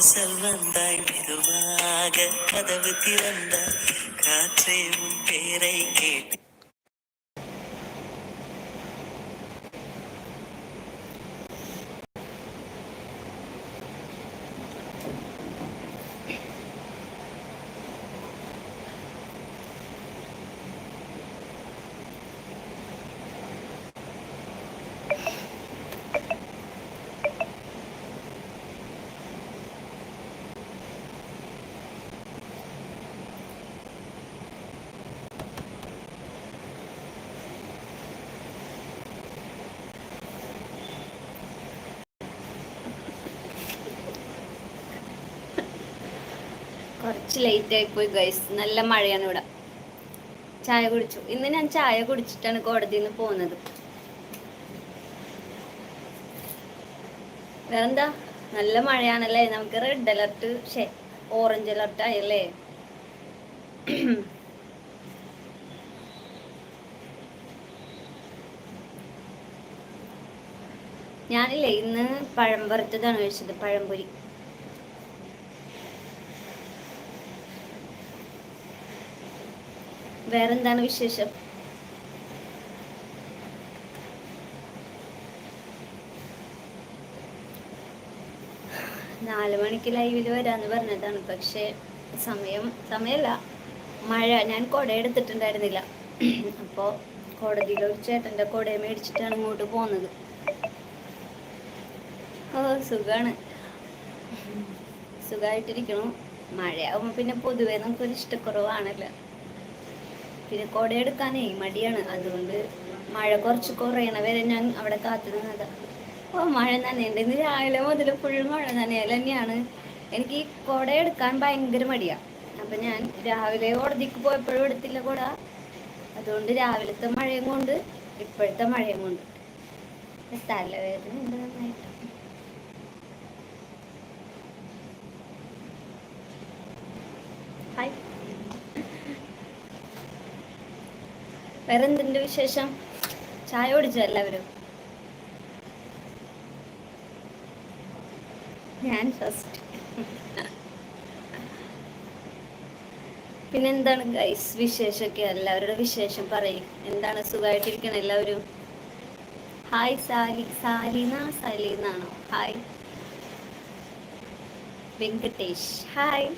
வாசல் வந்தாய் மெதுவாக கதவு திறந்தாய். காற்றே உன் பேரை கேட்டு കുറച്ച് ലേറ്റ് ആയിപ്പോയി ഗൈസ് നല്ല മഴയാണ് ഇവിടെ. ചായ കുടിച്ചു. ഇന്ന് ഞാൻ ചായ കുടിച്ചിട്ടാണ് കോടതിന്ന് നിന്ന് പോകുന്നത് വേറെന്താ? നല്ല മഴയാണല്ലേ? നമുക്ക് റെഡ് അലർട്ട് ഷേ ഓറഞ്ച് അലർട്ട് ആയല്ലേ? ഞാനില്ലേ ഇന്ന് പഴം വറുത്തതാണ് കഴിച്ചത് പഴംപൊരി. വേറെന്താണ് വിശേഷം? നാല് മണിക്ക് ലൈവിൽ വരാന്ന് പറഞ്ഞതാണ്. പക്ഷെ സമയം സമയല്ല മഴ ഞാൻ കുട എടുത്തിട്ടുണ്ടായിരുന്നില്ല. അപ്പോൾ കോടതിയിൽ ഒരു ചേട്ടന്റെ കുടയെ മേടിച്ചിട്ടാണ് ഇങ്ങോട്ട് പോകുന്നത് ഓ സുഖാണ്. സുഖായിട്ടിരിക്കണു. മഴയാവുമ്പോൾ പിന്നെ പൊതുവേ നമുക്കൊരു ഇഷ്ടക്കുറവാണല്ലോ പിന്നെ കുട എടുക്കാനേ മടിയാണ്. അതുകൊണ്ട് മഴ കുറച്ച് കുറയണ വരെ ഞാൻ അവിടെ കാത്തു നിന്നത്. ഓ മഴ നനയുണ്ട്. ഇന്ന് രാവിലെ മുതൽ ഫുൾ മഴ നനയൽ തന്നെയാണ്. എനിക്ക് ഈ കുട എടുക്കാൻ ഭയങ്കര മടിയാണ് അപ്പം ഞാൻ രാവിലെ കോടതിക്ക് പോയപ്പോഴും എടുത്തില്ല കുട. അതുകൊണ്ട് രാവിലത്തെ മഴയും കൊണ്ട് ഇപ്പോഴത്തെ മഴയും കൊണ്ട്. തലവേദന ഉണ്ട് നന്നായിട്ട് ഹായ് വേറെ എന്തുണ്ട് വിശേഷം? ചായ കുടിച്ചോ എല്ലാവരും? ഞാൻ ഫസ്റ്റ് പിന്നെന്താണ് ഗൈസ് വിശേഷമൊക്കെ? എല്ലാവരുടെ വിശേഷം പറയും. എന്താണ് സുഖമായിട്ടിരിക്കണം എല്ലാവരും? ഹായ് സാലി സാലിന സാലിന്നാണോ ഹായ് വെങ്കടേഷ് ഹായ്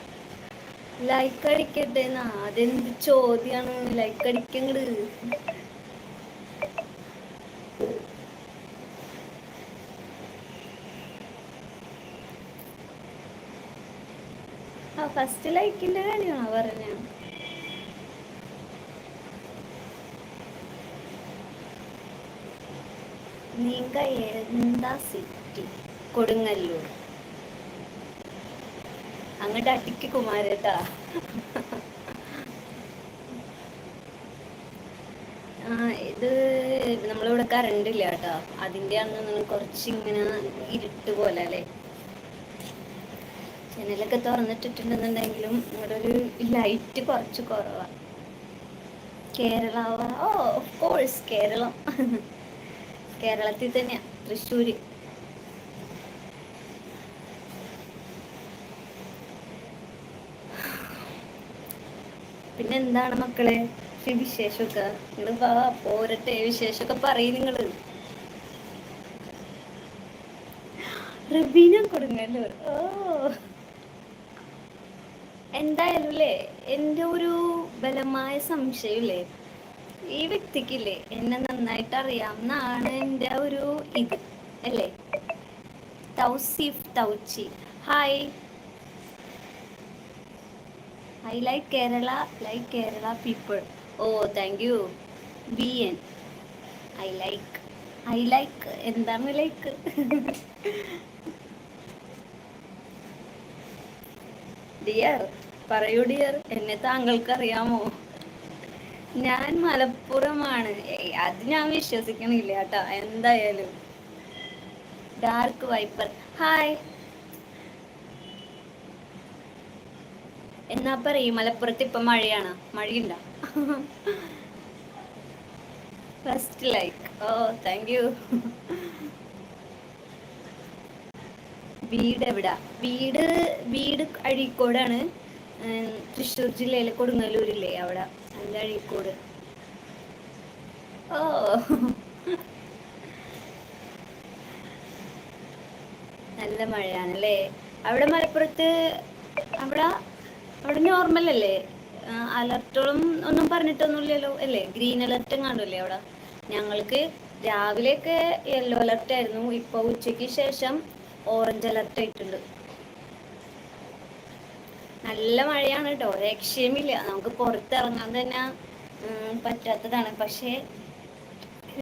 ലൈക്ക് അടിക്കട്ടെ അതെന്ത് ചോദ്യാണ്? ലൈക്ക് അടിക്കങ്ങട്. ആ ഫസ്റ്റ് ലൈക്കിന്റെ കാര്യമാണോ പറഞ്ഞ? നീങ്ക എന്താ സിറ്റി കൊടുങ്ങല്ലൂർ. അങ്ങോട്ട് അടിക്ക് കുമാരേട്ടാ ഇത് നമ്മളിവിടെ കറണ്ട് ഇല്ല കേട്ടോ അതിന്റെ ആണ് കുറച്ച് ഇങ്ങനെ ഇരുട്ട് പോലെ അല്ലേ? ജനലൊക്കെ തുറന്നിട്ടിട്ടുണ്ടെന്നുണ്ടെങ്കിലും ഇവിടെ ഒരു ലൈറ്റ് കുറച്ച് കുറവാണ് കേരള ഓ ഓഫ് കോഴ്സ് കേരളം. കേരളത്തിൽ തന്നെയാ തൃശ്ശൂര്. പിന്നെ എന്താണ് മക്കളെ വിശേഷമൊക്കെ? നിങ്ങൾ വാ പോരട്ടെ. വിശേഷമൊക്കെ പറയും നിങ്ങൾ റബീന കൊടുങ്ങല്ലോ ഓ. എന്തായാലും അല്ലേ എന്റെ ഒരു ബലമായ സംശയമില്ലേ? ഈ വ്യക്തിക്കില്ലേ എന്നെ നന്നായിട്ട് അറിയാം എന്നാണ് എന്റെ ഒരു ഇത്. അല്ലേ? Tausif Touchi. Hi. I like Kerala like Kerala people oh thank you B N I like I like എന്താണ് ലൈക്ക് ഡിയർ പറയൂ ഡിയർ എന്നെ താങ്കൾക്ക് അറിയാമോ ഞാൻ മലപ്പുറമാണ്. അത് ഞാൻ വിശ്വസിക്കണില്ല കേട്ടോ. എന്തായാലും. ഡാർക്ക് വൈപ്പർ ഹായ് എന്നാ പറയും മലപ്പുറത്ത് ഇപ്പൊ മഴയാണ്. മഴയില്ല. First like oh thank you വീട് എവിടാ? വീട് വീട് അഴീക്കോടാണ്. തൃശൂർ ജില്ലയിലെ കൊടുങ്ങല്ലൂരില്ലേ അവിടെ? നല്ല അഴീക്കോട്. ഓ. നല്ല മഴയാണല്ലേ? അവിടെ മലപ്പുറത്ത് അവിടെ? അവിടെ നോർമൽ അല്ലേ? അലർട്ടുകളും ഒന്നും പറഞ്ഞിട്ടൊന്നുമില്ലല്ലോ അല്ലേ? ഗ്രീൻ അലർട്ടും കാണുമല്ലേ അവിടെ? ഞങ്ങൾക്ക് രാവിലെയൊക്കെ യെല്ലോ അലർട്ട് ആയിരുന്നു. ഇപ്പൊ ഉച്ചയ്ക്ക് ശേഷം ഓറഞ്ച് അലർട്ട് ആയിട്ടുണ്ട്. നല്ല മഴയാണ് കേട്ടോ. രക്ഷയുമില്ല. നമുക്ക് പുറത്തിറങ്ങാൻ തന്നെ പറ്റാത്തതാണ്. പക്ഷേ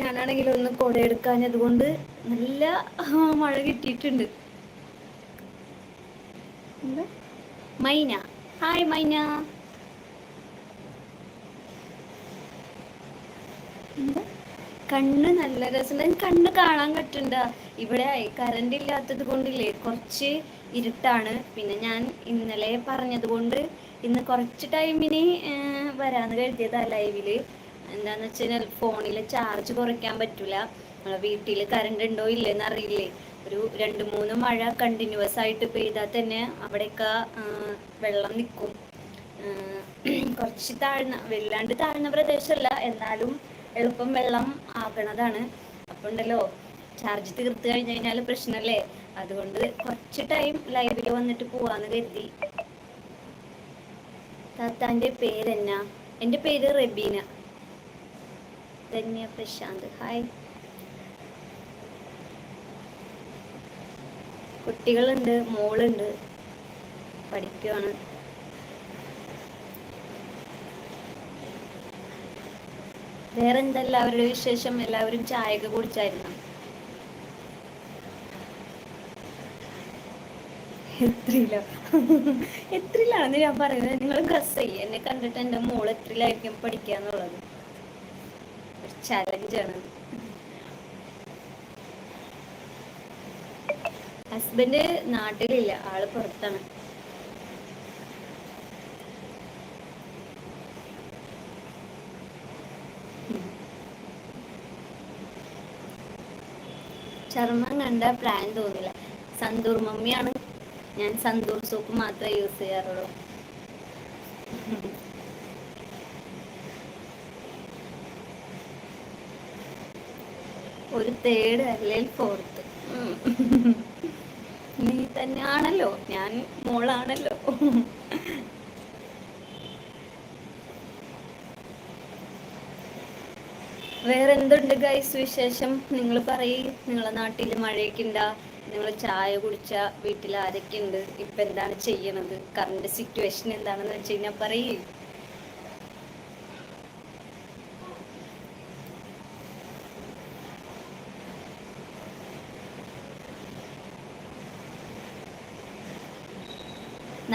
ഞാനാണെങ്കിൽ ഒന്ന് കൊടയെടുക്കാഞ്ഞത് കൊണ്ട് നല്ല മഴ കിട്ടിയിട്ടുണ്ട്. മൈന. ഹായ് മൈന എന്താ? കണ്ണ് നല്ല രസം കണ്ണ് കാണാൻ പറ്റണ്ട ഇവിടെ കറണ്ട് ഇല്ലാത്തത് കൊണ്ടില്ലേ കുറച്ച് ഇരുട്ടാണ്. പിന്നെ ഞാൻ ഇന്നലെ പറഞ്ഞത് കൊണ്ട് ഇന്ന് കുറച്ച് ടൈമിന് വരാന്ന് കരുതിയതാ ലൈവിൽ എന്താന്ന് വെച്ചാൽ ഫോണിൽ ചാർജ് കുറയ്ക്കാൻ പറ്റൂല. നമ്മളെ വീട്ടിൽ കറണ്ട് ഉണ്ടോ ഇല്ലെന്ന് അറിയില്ലേ. ഒരു രണ്ട് മൂന്ന് മഴ കണ്ടിന്യൂസ് ആയിട്ട് പെയ്താൽ തന്നെ അവിടെയൊക്കെ വെള്ളം നിൽക്കും കുറച്ച് താഴ്ന്ന വല്ലാണ്ട് താഴ്ന്ന പ്രദേശമല്ല എന്നാലും എളുപ്പം വെള്ളം ആകണതാണ്. അപ്പൊ ഉണ്ടല്ലോ ചാർജ് തീർത്ത് കഴിഞ്ഞു കഴിഞ്ഞാൽ പ്രശ്നമല്ലേ അതുകൊണ്ട് കുറച്ച് ടൈം ലൈവിൽ വന്നിട്ട് പോവാന്ന് കരുതി. താത്താന്റെ പേരെന്നാ? എന്റെ പേര് റബീന. ധന്യ പ്രശാന്ത്. ഹായ് കുട്ടികളുണ്ട് മോളുണ്ട്. പഠിക്കുവാണ്. വേറെ എന്താ എല്ലാവരുടെ വിശേഷം? എല്ലാവരും ചായയൊക്കെ കുടിച്ചായിരുന്നു? എത്രയിലോ എത്രയിലാണെന്ന് ഞാൻ പറയുന്നത്. നിങ്ങൾ ഗസ് ചെയ്യേ. എന്നെ കണ്ടിട്ട് എന്റെ മോൾ എത്രയിലായിരിക്കും പഠിക്കുക എന്നുള്ളത് ഒരു ചലഞ്ചാണ് ഹസ്ബൻഡ് നാട്ടിലില്ല ആൾ പുറത്താണ്. ചർമ്മം കണ്ട പ്ലാൻ തോന്നില്ല. സന്തൂർ മമ്മിയാണ്. ഞാൻ സന്തൂർ സോപ്പ് മാത്രമേ യൂസ് ചെയ്യാറുള്ളൂ. ഒരു തേർഡ് അല്ലെങ്കിൽ ഫോർത്ത് തന്നെയാണല്ലോ. ഞാൻ മോളാണല്ലോ. വേറെ എന്തുണ്ട് ഗൈസ് വിശേഷം? നിങ്ങൾ പറയ്. നിങ്ങളെ നാട്ടിൽ മഴയൊക്കെ ഉണ്ടാ നിങ്ങൾ ചായ കുടിച്ച വീട്ടിൽ ആരൊക്കെ ഉണ്ട് ഇപ്പൊ എന്താണ് ചെയ്യണത്? കറണ്ട് സിറ്റുവേഷൻ എന്താണെന്ന് വെച്ച് കഴിഞ്ഞാൽ പറയ്.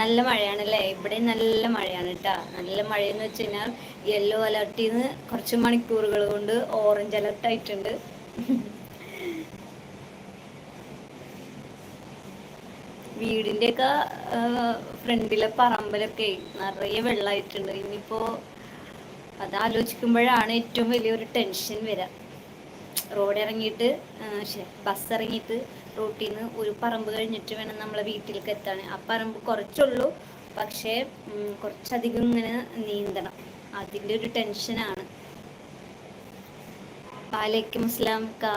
നല്ല മഴയാണല്ലേ? ഇവിടെ നല്ല മഴയാണ് കേട്ടാ നല്ല മഴയെന്ന് വെച്ച് കഴിഞ്ഞാൽ യെല്ലോ അലർട്ടിൽ നിന്ന് കുറച്ച് മണിക്കൂറുകൾ കൊണ്ട് ഓറഞ്ച് അലർട്ട് ആയിട്ടുണ്ട്. വീടിന്റെ ഒക്കെ ഫ്രണ്ടിലെ പറമ്പിലൊക്കെ നിറയെ വെള്ളമായിട്ടുണ്ട് ഇനിയിപ്പോ അത് ആലോചിക്കുമ്പോഴാണ് ഏറ്റവും വലിയൊരു ടെൻഷൻ വരിക റോഡ് ഇറങ്ങിയിട്ട് ബസ് ഇറങ്ങിയിട്ട് റോട്ടിൽ നിന്ന് ഒരു പറമ്പ് കഴിഞ്ഞിട്ട് വേണം നമ്മളെ വീട്ടിലേക്ക് എത്താൻ ആ പറമ്പ് കുറച്ചുള്ളൂ. പക്ഷേ കുറച്ചധികം ഇങ്ങനെ നീന്തണം. അതിന്റെ ഒരു ടെൻഷനാണ്. വാലേക്കും ഇസ്ലാം കാ.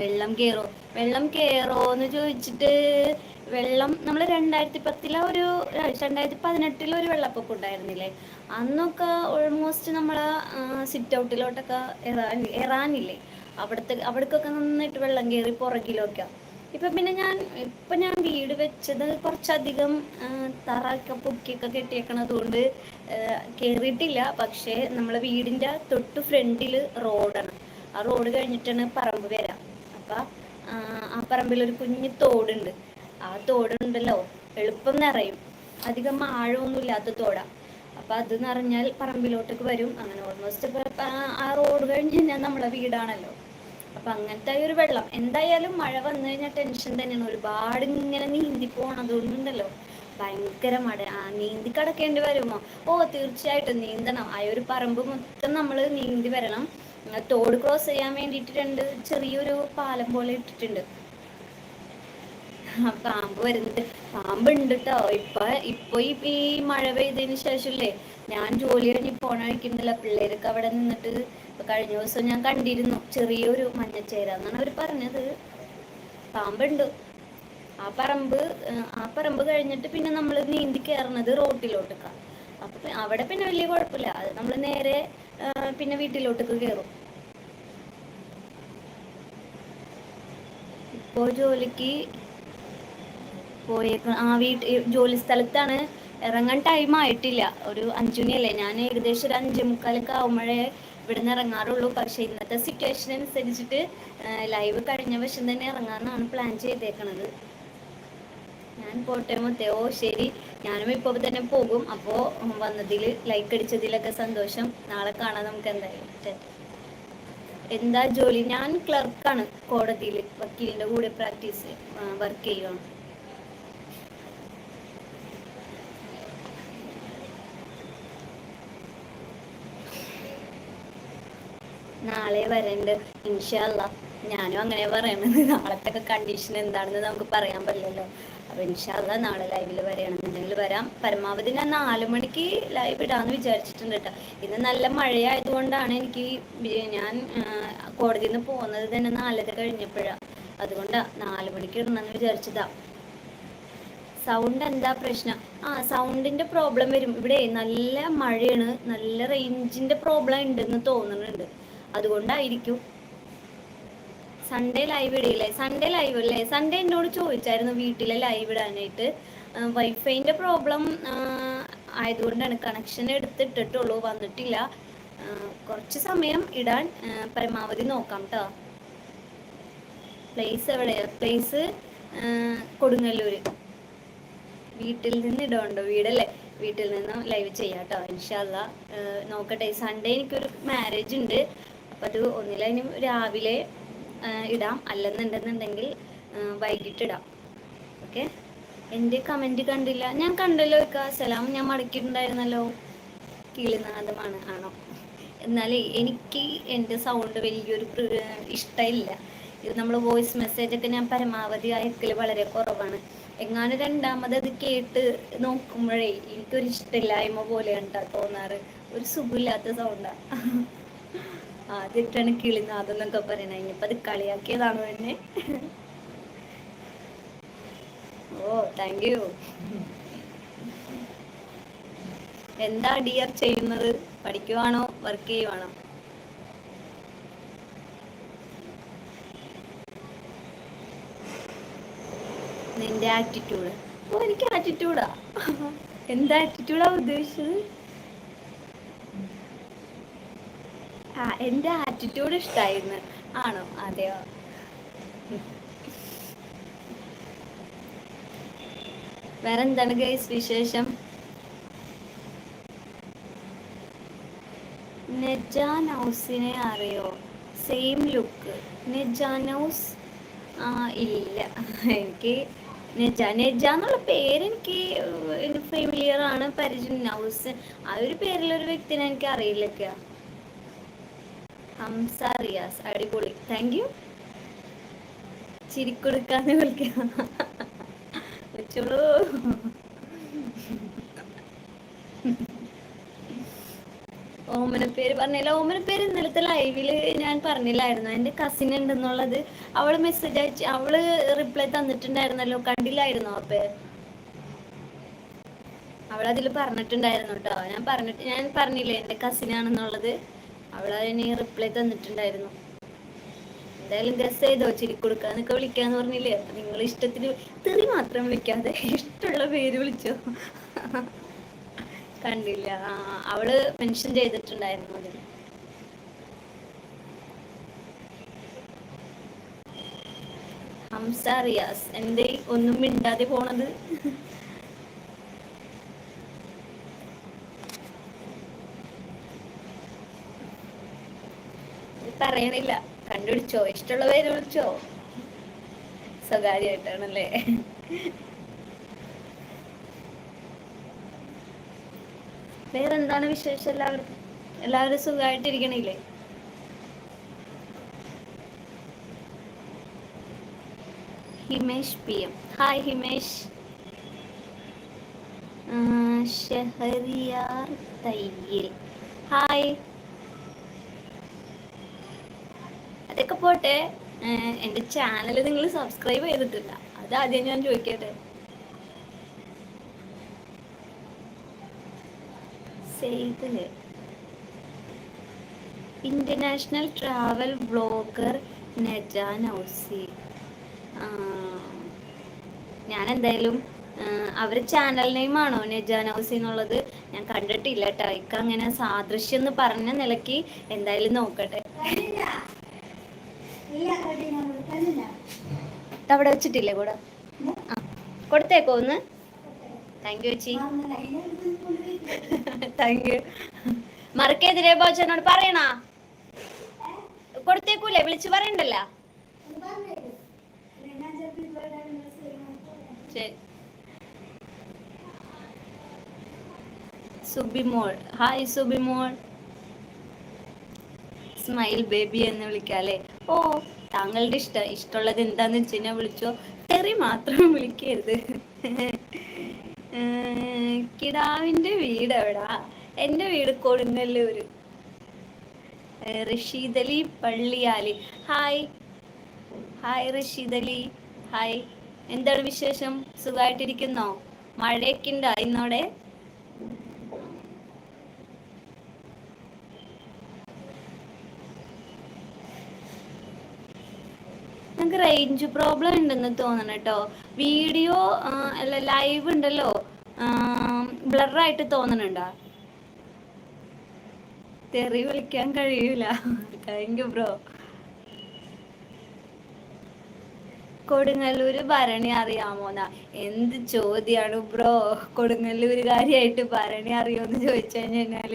വെള്ളം കയറോ വെള്ളം കയറോ എന്ന് ചോദിച്ചിട്ട് വെള്ളം നമ്മൾ രണ്ടായിരത്തി പത്തിലെ ഒരു രണ്ടായിരത്തി പതിനെട്ടിലെ ഒരു വെള്ളപ്പൊക്കം ഉണ്ടായിരുന്നില്ലേ? അന്നൊക്കെ ഓൾമോസ്റ്റ് നമ്മളെ സിറ്റ് ഔട്ടിലോട്ടൊക്കെ ഇറാൻ ഇറാനില്ലേ അവിടുത്തെ അവിടേക്കൊക്കെ നന്നായിട്ട് വെള്ളം കയറി പുറകിലൊക്കെ. ഇപ്പൊ പിന്നെ ഞാൻ ഇപ്പൊ ഞാൻ വീട് വെച്ചത് കുറച്ചധികം തറയൊക്കെ പൊക്കിയൊക്കെ കെട്ടിയേക്കണത് കൊണ്ട് കയറിയിട്ടില്ല പക്ഷേ നമ്മളെ വീടിന്റെ തൊട്ട് ഫ്രണ്ടിൽ റോഡാണ്. ആ റോഡ് കഴിഞ്ഞിട്ടാണ് പറമ്പ് വരാം. അപ്പൊ ആ, ആ പറമ്പിൽ ഒരു കുഞ്ഞു തോടുണ്ട്. ആ തോടുണ്ടല്ലോ എളുപ്പം നിറയും. അധികം ആഴമൊന്നും ഇല്ലാത്ത തോടാ. അപ്പൊ അത് നിറഞ്ഞാൽ പറമ്പിലോട്ടേക്ക് വരും. അങ്ങനെ ഓൾമോസ്റ്റ് ആ റോഡ് കഴിഞ്ഞ് കഴിഞ്ഞാൽ നമ്മളെ വീടാണല്ലോ. അപ്പൊ അങ്ങനത്തെ ഒരു വെള്ളം. എന്തായാലും മഴ വന്നു കഴിഞ്ഞാൽ ടെൻഷൻ തന്നെയാണ്. ഒരുപാട് ഇങ്ങനെ നീന്തി പോണതുകൊണ്ടുണ്ടല്ലോ ഭയങ്കര മഴ. ആ നീന്തി കടക്കേണ്ടി വരുമോ? ഓ തീർച്ചയായിട്ടും നീന്തണം. ആ ഒരു പറമ്പ് മൊത്തം നമ്മൾ നീന്തി വരണം. തോട് ക്രോസ് ചെയ്യാൻ വേണ്ടിയിട്ട് രണ്ട് ചെറിയൊരു പാലം പോലെ ഇട്ടിട്ടുണ്ട്. പാമ്പ് വരുന്നുണ്ട്. പാമ്പ് ഉണ്ട് കേട്ടോ ഇപ്പൊ ഇപ്പൊ ഈ മഴ പെയ്തതിന് ശേഷല്ലേ ഞാൻ ജോലി കഴിഞ്ഞ് പോണ കഴിക്കുന്നില്ല പിള്ളേരൊക്കെ അവിടെ നിന്നിട്ട് കഴിഞ്ഞ ദിവസം ഞാൻ കണ്ടിരുന്നു ചെറിയൊരു മഞ്ഞച്ചേര എന്നാണ് അവർ പറഞ്ഞത്. പാമ്പുണ്ട്. ആ പറമ്പ് ആ പറമ്പ് കഴിഞ്ഞിട്ട് പിന്നെ നമ്മൾ നീന്തി കയറണത് റോട്ടിലോട്ടൊക്കെ. അപ്പൊ അവിടെ പിന്നെ വലിയ കുഴപ്പമില്ല. അത് നമ്മൾ നേരെ പിന്നെ വീട്ടിലോട്ടൊക്കെ കയറും ഇപ്പോ ജോലിക്ക് പോയേക്ക ആ വീട്ടിൽ ജോലി സ്ഥലത്താണ് ഇറങ്ങാൻ ടൈം ആയിട്ടില്ല. ഒരു അഞ്ചു മണിയല്ലേ ഞാൻ ഏകദേശം ഒരു അഞ്ചേ മുക്കാലൊക്കെ ആവുമ്പോഴേ ഇവിടെ നിന്ന് ഇറങ്ങാറുള്ളൂ. പക്ഷെ ഇന്നത്തെ സിറ്റുവേഷൻ അനുസരിച്ചിട്ട് ലൈവ് കഴിഞ്ഞ വശം തന്നെ ഇറങ്ങാമെന്നാണ് പ്ലാൻ ചെയ്തേക്കണത്. ഞാൻ പോട്ടെ മുത്തേ. ഓ ശരി. ഞാനും ഇപ്പോൾ തന്നെ പോകും. അപ്പോൾ വന്നതിൽ ലൈക്ക് അടിച്ചതിലൊക്കെ സന്തോഷം. നാളെ കാണാം നമുക്ക് എന്തായാലും. എന്താ ജോലി? ഞാൻ ക്ലർക്കാണ് കോടതിയിൽ വക്കീലിന്റെ കൂടെ പ്രാക്ടീസ് വർക്ക് ചെയ്യുകയാണ് നാളെ വരണ്ട് ഇൻഷല്ല ഞാനും അങ്ങനെ പറയണത് നാളത്തെ കണ്ടീഷൻ എന്താണെന്ന് നമുക്ക് പറയാൻ പറ്റില്ലല്ലോ. അപ്പൊ ഇൻഷല്ല നാളെ ലൈവിൽ വരികയാണെന്നുണ്ടെങ്കിൽ വരാം. പരമാവധി ഞാൻ നാല് മണിക്ക് ലൈവ് ഇടാന്ന് വിചാരിച്ചിട്ടുണ്ട് കേട്ടോ ഇന്ന് നല്ല മഴയായതുകൊണ്ടാണ് എനിക്ക് ഞാൻ കോടതിയിൽ നിന്ന് പോകുന്നത് തന്നെ നാലര കഴിഞ്ഞപ്പോഴാ. അതുകൊണ്ടാ നാല് മണിക്ക് ഇടണമെന്ന് വിചാരിച്ചതാ. സൗണ്ട് എന്താ പ്രശ്നം? ആ സൗണ്ടിന്റെ പ്രോബ്ലം വരും. ഇവിടെ നല്ല മഴയാണ്. നല്ല റേഞ്ചിന്റെ പ്രോബ്ലം ഉണ്ടെന്ന് തോന്നുന്നുണ്ട്. അതുകൊണ്ടായിരിക്കും. സൺഡേ ലൈവ് ഇടില്ലേ സൺഡേ ലൈവ് അല്ലേ സൺഡേ എന്നോട് ചോദിച്ചായിരുന്നു വീട്ടിലെ ലൈവ് ഇടാനായിട്ട്. വൈഫൈന്റെ പ്രോബ്ലം ആയതുകൊണ്ടാണ് കണക്ഷൻ എടുത്തിട്ടിട്ടുള്ളൂ വന്നിട്ടില്ല. കുറച്ച് സമയം ഇടാൻ പരമാവധി നോക്കാം കേട്ടോ പ്ലേസ് എവിടെയാ? പ്ലേസ് കൊടുങ്ങല്ലൂര്. വീട്ടിൽ നിന്ന് ഇടമുണ്ടോ വീടല്ലേ? വീട്ടിൽ നിന്ന് ലൈവ് ചെയ്യാം കേട്ടോ ഇൻഷാല്ല നോക്കട്ടെ സൺഡേ എനിക്കൊരു മാരേജ് ഉണ്ട്. അപ്പം അത് ഒന്നിലതിന് രാവിലെ ഇടാം. അല്ലെന്നുണ്ടെന്നുണ്ടെങ്കിൽ വൈകിട്ട് ഇടാം ഓക്കെ? എന്റെ കമന്റ് കണ്ടില്ല. ഞാൻ കണ്ടല്ലോ ഇക്ക. സലാം ഞാൻ മടക്കിയിട്ടുണ്ടായിരുന്നല്ലോ. കിളിനാദമാണ് ആണോ? എന്നാലേ എനിക്ക് എന്റെ സൗണ്ട് വലിയൊരു ഇഷ്ടമില്ല ഇത് നമ്മൾ വോയിസ് മെസ്സേജ് ഒക്കെ ഞാൻ പരമാവധി അയക്കൽ വളരെ കുറവാണ്. എങ്ങാനും രണ്ടാമത് അത് കേട്ട് നോക്കുമ്പോഴേ എനിക്കൊരു ഇഷ്ടമില്ലായ്മ പോലെയാണ് കേട്ടോ തോന്നാറ്. ഒരു സുഖമില്ലാത്ത സൗണ്ടാ ആദ്യമായിട്ടാണ് കിളിനാഥം എന്നൊക്കെ പറയണത് ഇനിയിപ്പോൾ അത് കളിയാക്കിയതാണോ എന്നെ? ഓ താങ്ക് യു എന്താ ഡിയർ ചെയ്യുന്നത്? പഠിക്കുവാണോ? വർക്ക് ചെയ്യുവാണോ? നിന്റെ ആറ്റിറ്റ്യൂഡ് ഓ എനിക്ക് ആറ്റിറ്റ്യൂഡാ എന്താ ആറ്റിറ്റ്യൂഡാ ഉദ്ദേശിച്ചത്? എന്റെ ആറ്റിറ്റ്യൂഡ് ഇഷ്ടായിരുന്നു. ആണോ? അതെയോ? വേറെ എന്താണ് ഗൈസ് വിശേഷം നെജാനൗസിനെ അറിയോ? സെയിം ലുക്ക് നെജാനൗസ് ആ ഇല്ല. എനിക്ക് നെജ നെജ എന്നുള്ള പേര് എനിക്ക് ഫെമിലിയർ ആണ്. പരിചയം നൗസ് ആ ഒരു പേരിലൊരു വ്യക്തിനെ എനിക്ക് അറിയില്ലൊക്കെയാ ഹംസ അടിപൊളി. താങ്ക് യു ചിരിക്കൊടുക്കാന്ന് വിളിക്കാം. ഓമന പേര് പറഞ്ഞില്ല. ഓമന പേര് ഇന്നലത്തെ ലൈവിൽ ഞാൻ പറഞ്ഞില്ലായിരുന്നു. എന്റെ കസിൻ ഉണ്ടെന്നുള്ളത് അവൾ മെസ്സേജ് അയച്ച് അവൾ റിപ്ലൈ തന്നിട്ടുണ്ടായിരുന്നല്ലോ. കണ്ടില്ലായിരുന്നോ അപ്പേ? അവളതിൽ പറഞ്ഞിട്ടുണ്ടായിരുന്നു കേട്ടോ ഞാൻ പറഞ്ഞിട്ട് ഞാൻ പറഞ്ഞില്ലേ എന്റെ കസിനാണെന്നുള്ളത് അവളതിന് റിപ്ലൈ തന്നിട്ടുണ്ടായിരുന്നു. എന്തായാലും ഗസ് ചെയ്തോ? ചിരി കൊടുക്കാനൊക്കെ വിളിക്കാന്ന് പറഞ്ഞില്ലേ? അപ്പൊ നിങ്ങൾ ഇഷ്ടത്തിന് തെറി മാത്രം വിളിക്കാതെ ഇഷ്ടമുള്ള പേര് വിളിച്ചോ? കണ്ടില്ല. അവൾ മെൻഷൻ ചെയ്തിട്ടുണ്ടായിരുന്നു അതിന്. ഹംസ റിയാസ് എന്തേ? ഒന്നും മിണ്ടാതെ പോണത്? പറയണില്ല കണ്ടുപിടിച്ചോ ഇഷ്ടമുള്ള പേര് വിളിച്ചോ? സ്വകാര്യമായിട്ടാണല്ലേ? വേറെന്താണ് വിശേഷം എല്ലാവർക്കും എല്ലാവരും സുഖമായിട്ടിരിക്കണില്ലേ? Himesh P M. Hi Himesh. Shehriyar Thayyil. Hi അതൊക്കെ പോട്ടെ. എന്റെ ചാനൽ നിങ്ങൾ സബ്സ്ക്രൈബ് ചെയ്തിട്ടില്ല. അത് ആദ്യം ഞാൻ ചോദിക്കട്ടെ? International travel blogger Najan Ousi. ഞാൻ എന്തായാലും അവർ ചാനൽ നെയിം ആണോ ഔസി എന്നുള്ളത്? ഞാൻ കണ്ടിട്ടില്ല കേട്ടോ ഇക്ക അങ്ങനെ സാദൃശ്യം എന്ന് പറഞ്ഞ നിലയ്ക്ക് എന്തായാലും നോക്കട്ടെ ഇത് അവിടെ വെച്ചിട്ടില്ലേ കൂടെ? ആ കൊടുത്തേക്കോ ഒന്ന്. താങ്ക് യു ചേച്ചി. താങ്ക് യു മറക്കെതിരെ ബോച്ചനോട് പറയണ? കൊടുത്തേക്കൂലേ? വിളിച്ചു പറയണ്ടല്ല. Subimol hi Subimol smile baby എന്ന് വിളിക്കാല്ലേ? ഓ താങ്കളുടെ ഇഷ്ട ഇഷ്ടമുള്ളത് എന്താന്ന് വെച്ച് കഴിഞ്ഞാൽ വിളിച്ചോ. തെറി മാത്രം വിളിക്കരുത്. കിടാവിന്റെ വീട് എവിടാ? എന്റെ വീട് Kodungallur. Rasheed Ali Palliyali. Hi hi Rasheed Ali. Hi എന്താണ് വിശേഷം? സുഖമായിട്ടിരിക്കുന്നോ മഴയൊക്കെ ഉണ്ടോ ഇന്നോടെ ഞങ്ങൾക്ക് റേഞ്ച് പ്രോബ്ലം ഉണ്ടെന്ന് തോന്നണം കേട്ടോ വീഡിയോ അല്ല ലൈവ് ഉണ്ടല്ലോ. ബ്ലറായിട്ട് തോന്നണുണ്ടോ? തെറി വിളിക്കാൻ കഴിയൂല. Thank you bro Kodungallur Bharani അറിയാമോന്നാ? എന്ത് ചോദ്യാണ് ബ്രോ കൊടുങ്ങല്ലൂരുകാരിയായിട്ട് ഭരണി അറിയോന്ന് ചോദിച്ചു കഴിഞ്ഞാൽ.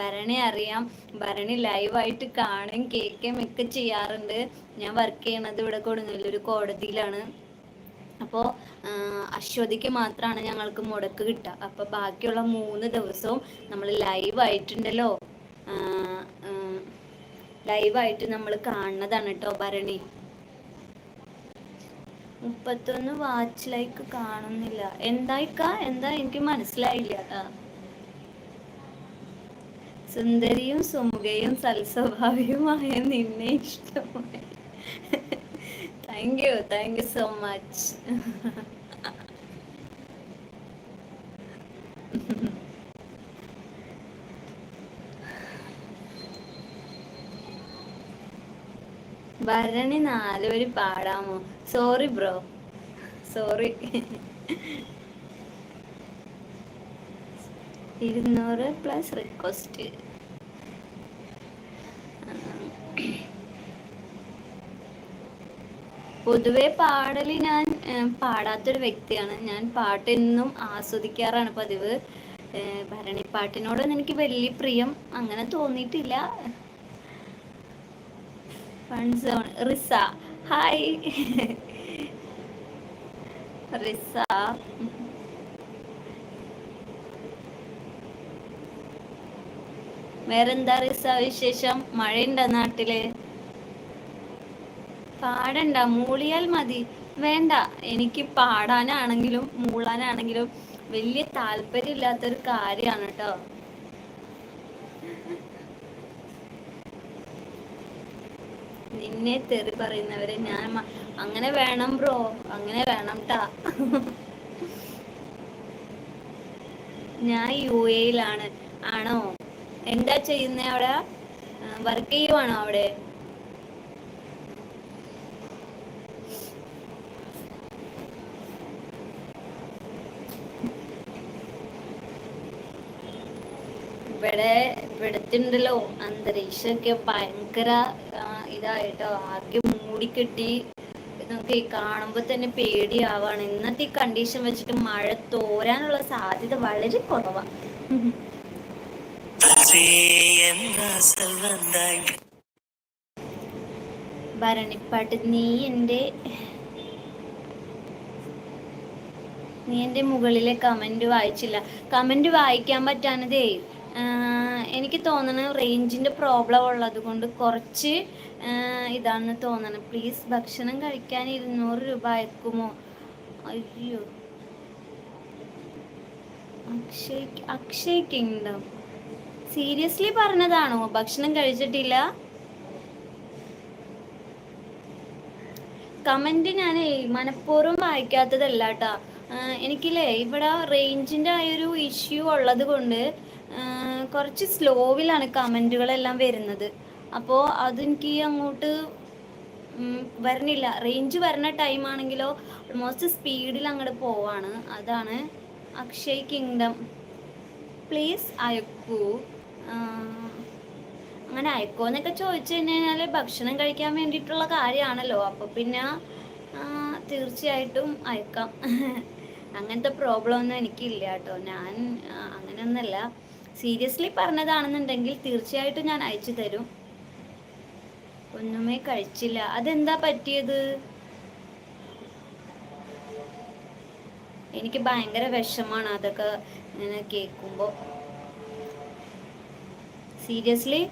ഭരണി അറിയാം. ഭരണി ലൈവായിട്ട് കാണുകയും കേൾക്കുകയും ഒക്കെ ചെയ്യാറുണ്ട്. ഞാൻ വർക്ക് ചെയ്യണത് ഇവിടെ കൊടുങ്ങല്ലൂർ കോടതിയിലാണ്. അപ്പോൾ അശ്വതിക്ക് മാത്രമാണ് ഞങ്ങൾക്ക് മുടക്ക് കിട്ടുക. അപ്പോൾ ബാക്കിയുള്ള മൂന്ന് ദിവസവും നമ്മൾ ലൈവായിട്ടുണ്ടല്ലോ ലൈവായിട്ട് നമ്മൾ കാണുന്നതാണ് കേട്ടോ ഭരണി. മുപ്പത്തൊന്ന് വാച്ച് ലൈക്ക് കാണുന്നില്ല. എന്തായിക്കാ എന്താ എനിക്ക് മനസ്സിലായില്ല. സുന്ദരിയും സുമുഖയും സൽസ്വഭാവിയുമായ നിന്നെ ഇഷ്ടമായി. Thank you thank you so much Bharani നാലുപേര് പാടാമോ? സോറി ബ്രോ സോറി ഇരുന്നൂറ് പ്ലസ് റിക്വസ്റ്റ് പൊതുവെ പാടൽ ഞാൻ പാടാത്തൊരു വ്യക്തിയാണ്. ഞാൻ പാട്ട് എന്നും ആസ്വദിക്കാറാണ് പതിവ്. ഭരണിപ്പാട്ടിനോടൊന്നും എനിക്ക് വലിയ പ്രിയം അങ്ങനെ തോന്നിയിട്ടില്ല. റിസ. ഹായ് റിസ. വേറെന്താ റിസ വിശേഷം? മഴയുണ്ടോ നാട്ടിൽ? പാടണ്ട മൂളിയാൽ മതി. വേണ്ട എനിക്ക് പാടാനാണെങ്കിലും മൂളാനാണെങ്കിലും വലിയ താല്പര്യമില്ലാത്തൊരു കാര്യമാണ് കേട്ടോ നിന്നെ തെറി പറയുന്നവരെ ഞാൻ അങ്ങനെ വേണം ബ്രോ അങ്ങനെ വേണം ട്ടാ. ഞാൻ യു എയിലാണ് ആണോ? എന്താ ചെയ്യുന്നേ അവിടെ? വർക്ക് ചെയ്യുവാണോ അവിടെ? ഇവിടെ ഇവിടത്തിണ്ടല്ലോ അന്തരീക്ഷമൊക്കെ ഭയങ്കര ഇതായിട്ടോ. ആകെ മൂടിക്കെട്ടി. നമുക്ക് കാണുമ്പോ തന്നെ പേടിയാവാണ്. ഇന്നത്തെ ഈ കണ്ടീഷൻ വെച്ചിട്ട് മഴ തോരാനുള്ള സാധ്യത വളരെ കുറവാണ് ഭരണിപ്പാട്ട് നീ എന്റെ നീ എന്റെ മുകളിലെ കമന്റ് വായിച്ചില്ല. കമന്റ് വായിക്കാൻ പറ്റാനതേ എനിക്ക് തോന്നണ റേഞ്ചിന്റെ പ്രോബ്ലം ഉള്ളത് കൊണ്ട് കുറച്ച് ഇതാണെന്ന് തോന്നണം. പ്ലീസ് ഭക്ഷണം കഴിക്കാൻ ഇരുന്നൂറ് രൂപ അയക്കുമോ? അയ്യോ. അക്ഷയ് അക്ഷയ് കിങ്ഡം. സീരിയസ്ലി പറഞ്ഞതാണോ? ഭക്ഷണം കഴിച്ചിട്ടില്ല? കമന്റ് ഞാൻ മനഃപൂർവം വായിക്കാത്തതല്ല കേട്ടാ എനിക്കില്ലേ ഇവിടെ റേഞ്ചിന്റെ ആ ഒരു ഇഷ്യൂ ഉള്ളത് കൊണ്ട് കുറച്ച് സ്ലോവിലാണ് കമന്റുകളെല്ലാം വരുന്നത്. അപ്പോൾ അതെനിക്ക് അങ്ങോട്ട് വരണില്ല. റേഞ്ച് വരുന്ന ടൈം ആണെങ്കിലോ ഓൾമോസ്റ്റ് സ്പീഡിൽ അങ്ങോട്ട് പോവാണ്. അതാണ് അക്ഷയ് കിങ്ഡം. പ്ലീസ് അയക്കൂ. അങ്ങനെ അയക്കോ എന്നൊക്കെ ചോദിച്ചു കഴിഞ്ഞാൽ ഭക്ഷണം കഴിക്കാൻ വേണ്ടിയിട്ടുള്ള കാര്യമാണല്ലോ. അപ്പോൾ പിന്നെ തീർച്ചയായിട്ടും അയക്കാം. അങ്ങനത്തെ പ്രോബ്ലം ഒന്നും എനിക്കില്ല കേട്ടോ. ഞാൻ അങ്ങനെയൊന്നല്ല സീരിയസ്ലി പറഞ്ഞതാണെന്നുണ്ടെങ്കിൽ തീർച്ചയായിട്ടും ഞാൻ അയച്ചു തരും. ഒന്നുമേ കഴിച്ചില്ല. അതെന്താ പറ്റിയത്? എനിക്ക് ഭയങ്കര വിഷമാണ് അതൊക്കെ ഇങ്ങനെ കേൾക്കുമ്പോൾ സീരിയസ്ലി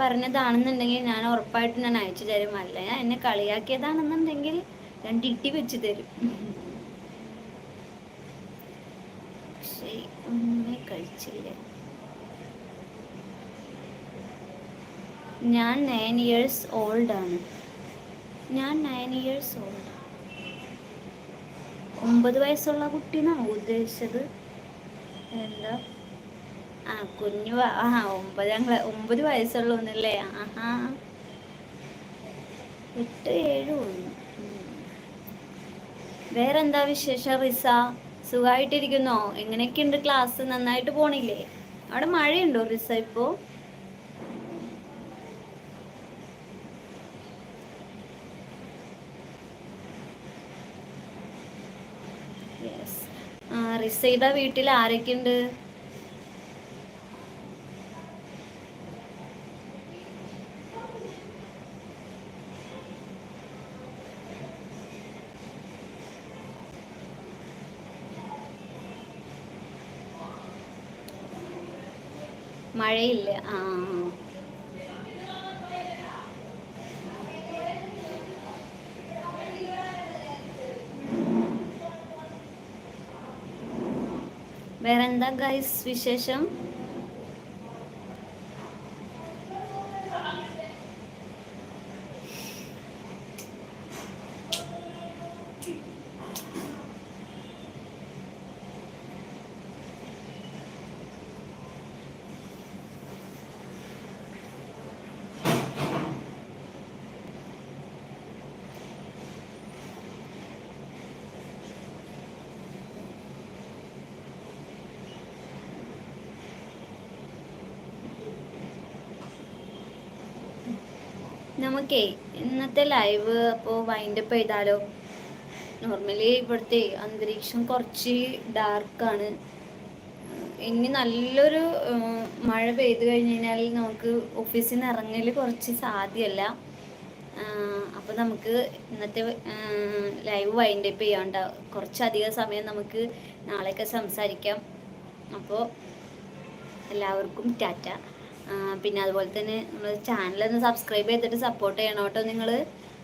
പറഞ്ഞതാണെന്നുണ്ടെങ്കിൽ ഞാൻ ഉറപ്പായിട്ട് ഞാൻ അയച്ചു തരും. അല്ല ഞാൻ എന്നെ കളിയാക്കിയതാണെന്നുണ്ടെങ്കിൽ ഞാൻ ടിട്ടി വെച്ച് തരും. പക്ഷേ കഴിച്ചില്ല. ഞാൻ നയൻ ഇയേഴ്സ് ഓൾഡ് ആണ്. ഞാൻ നയൻ ഇയേഴ്സ് ഓൾഡ് ഒമ്പത് വയസ്സുള്ള കുട്ടീനാണോ ഉദ്ദേശിച്ചത്. എന്താ? ആ കുഞ്ഞു ആ ഒമ്പതാം ക്ലാസ് ഒമ്പത് വയസ്സുള്ള ഒന്നല്ലേ? ആഹാ. എട്ട് ഏഴ് ഒന്ന്. വേറെന്താ വിശേഷം റിസ? സുഖമായിട്ടിരിക്കുന്നോ എങ്ങനെയൊക്കെയുണ്ട് ക്ലാസ്? നന്നായിട്ട് പോണില്ലേ? അവിടെ മഴയുണ്ടോ റിസ ഇപ്പോ? റിസയുടെ വീട്ടിൽ. ആരൊക്കെയുണ്ട്? മഴയില്ല ആ. വേറെന്താ ഗൈസ് വിശേഷം? നമുക്കേ ഇന്നത്തെ ലൈവ് അപ്പോ വൈൻഡ് അപ്പ് ചെയ്താലോ? നോർമലി ഇവിടുത്തെ അന്തരീക്ഷം കുറച്ച് ഡാർക്ക് ആണ്. ഇനി നല്ലൊരു മഴ പെയ്തു കഴിഞ്ഞ് കഴിഞ്ഞാൽ നമുക്ക് ഓഫീസിൽ നിന്ന് ഇറങ്ങൽ കുറച്ച് സാധ്യമല്ല അപ്പോൾ നമുക്ക് ഇന്നത്തെ ലൈവ് വൈൻഡ് അപ്പ് ചെയ്യാണ്ട. കുറച്ചധികം സമയം നമുക്ക് നാളെയൊക്കെ സംസാരിക്കാം. അപ്പോൾ എല്ലാവർക്കും ടാറ്റ. പിന്നെ അതുപോലെ തന്നെ നമ്മൾ ചാനലൊന്ന് സബ്സ്ക്രൈബ് ചെയ്തിട്ട് സപ്പോർട്ട് ചെയ്യണം കേട്ടോ നിങ്ങൾ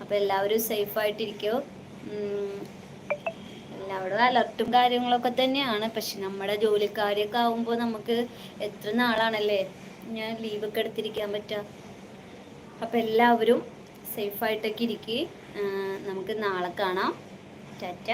അപ്പോൾ എല്ലാവരും സേഫായിട്ടിരിക്കുമോ എല്ലാവരും അലർട്ടും കാര്യങ്ങളൊക്കെ തന്നെയാണ്. പക്ഷെ നമ്മുടെ ജോലിക്കാരൊക്കെ ആവുമ്പോൾ നമുക്ക് എത്ര നാളാണല്ലേ? ഞാൻ ലീവൊക്കെ എടുത്തിരിക്കാൻ പറ്റുക അപ്പം എല്ലാവരും സേഫായിട്ടൊക്കെ ഇരിക്കുക നമുക്ക് നാളെ കാണാം. ടാറ്റ.